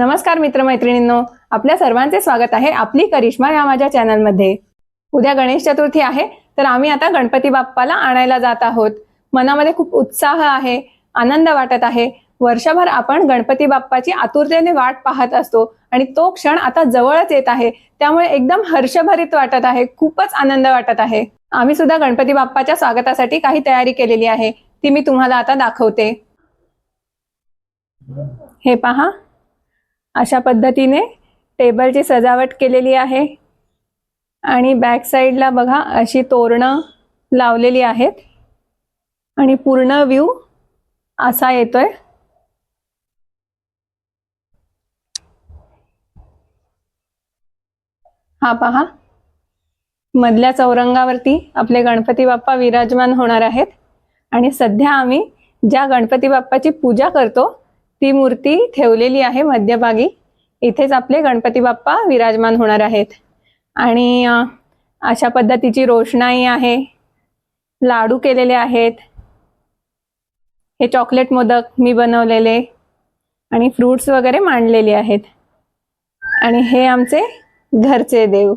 नमस्कार मित्रमैत्रिणींनो आपल्या सर्वांचे स्वागत आहे आपली करिश्मा या माझ्या चॅनलमध्ये. उद्या गणेश चतुर्थी आहे तर आम्ही आता गणपती बाप्पाला आणायला जात आहोत. मनामध्ये खूप उत्साह आहे आनंद वाटत आहे. वर्षभर आपण गणपती बाप्पाची आतुरतेने वाट पाहत असतो आणि तो क्षण आता जवळच येत आहे. त्यामुळे एकदम हर्षभरित वाटत आहे खूपच आनंद वाटत आहे. आम्ही सुद्धा गणपती बाप्पाच्या स्वागतासाठी काही तयारी केलेली आहे ती मी तुम्हाला आता दाखवते. हे पहा. अशा पद्धतीने टेबलची सजावट केलेली आहे. आणि बॅक साईडला बघा अशी तोरणं लावलेली आहेत. आणि पूर्ण व्ह्यू असा येतोय. हा पहा. मधल्या चौरंगावरती आपले गणपती बाप्पा विराजमान होणार आहेत. आणि सध्या आम्ही ज्या गणपती बाप्पाची पूजा करतो ती मूर्ती ठेवलेली आहे मध्यभागी. इथेच आपले गणपती बाप्पा विराजमान होणार आहेत. आणि अशा पद्धतीची रोषणाई आहे. लाडू केलेले आहेत. हे चॉकलेट मोदक मी बनवलेले आणि फ्रूट्स वगैरे मांडलेले आहेत. आणि हे आमचे घरचे देव.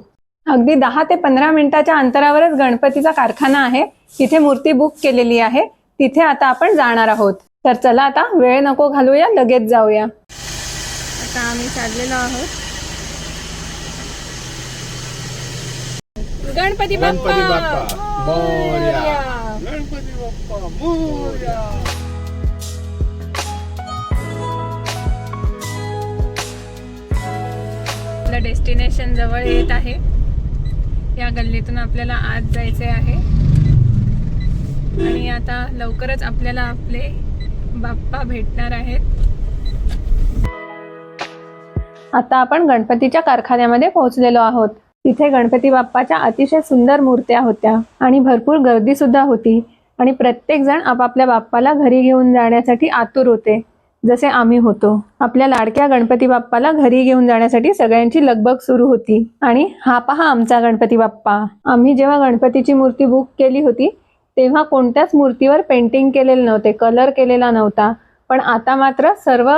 अगदी दहा ते पंधरा मिनिटाच्या अंतरावरच गणपतीचा कारखाना आहे. तिथे मूर्ती बुक केलेली आहे. तिथे आता आपण जाणार आहोत. तर चला आता वेळ नको घालूया लगेच जाऊया. आता आम्ही चाललेलो आहोत. गणपती गणपती बाप्पा! बाप्पा मोरया! मोरया. गणपती बाप्पा! मोरया! आपलं डेस्टिनेशन जवळ येत आहे. या गल्लीतून आपल्याला आज जायचे आहे. आणि आता लवकरच आपल्याला आपले बाप्पा भेटणार आहेत. आता आपण गणपतीच्या कारखान्यामध्ये पोहोचलेलो आहोत. तिथे गणपती बाप्पाच्या अतिशय सुंदर मूर्त्या होत्या आणि भरपूर गर्दी सुद्धा होती आणि प्रत्येक जण आपापल्या बाप्पाला घरी घेऊन जाण्यासाठी आतुर होते जसे आम्ही होतो. आपल्या लाडक्या गणपती बाप्पाला घरी घेऊन जाण्यासाठी सगळ्यांची लगबग सुरू होती. आणि हा पहा आमचा गणपती बाप्पा. आम्ही जेव्हा गणपतीची मूर्ती बुक केली होती तेव्हा कोणत्याच मूर्तीवर पेंटिंग केलेले नव्हते कलर केलेला नव्हता. पण आता मात्र सर्व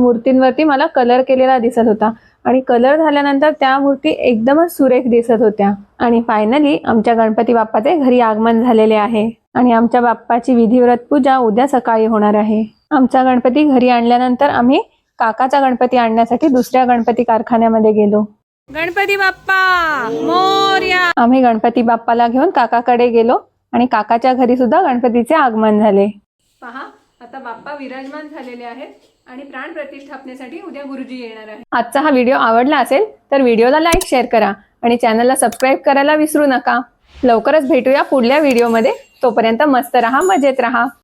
मूर्तींवरती मला कलर केलेला दिसत होता. आणि कलर झाल्यानंतर त्या मूर्ती एकदमच सुरेख दिसत होत्या. आणि फायनली आमच्या गणपती बाप्पाचे घरी आगमन झालेले आहे. आणि आमच्या बाप्पाची विधिव्रत पूजा उद्या सकाळी होणार आहे. आमचा गणपती घरी आणल्यानंतर आम्ही काकाचा गणपती आणण्यासाठी दुसऱ्या गणपती कारखान्यामध्ये गेलो. गणपती बाप्पा मोर्या. आम्ही गणपती बाप्पाला घेऊन काकाकडे गेलो. आणि काकाच्या घरी सुद्धा गणपतीचे आगमन झाले. पहा आता बाप्पा विराजमान झालेले आहेत आणि प्राण प्रतिष्ठापनेसाठी उद्या गुरुजी येणार आहे आजचा हा व्हिडिओ आवडला असेल तर व्हिडिओला लाईक शेअर करा आणि चॅनलला सबस्क्राईब करायला विसरू नका. लवकरच भेटूया पुढल्या व्हिडिओमध्ये. तोपर्यंत मस्त रहा मजेत रहा.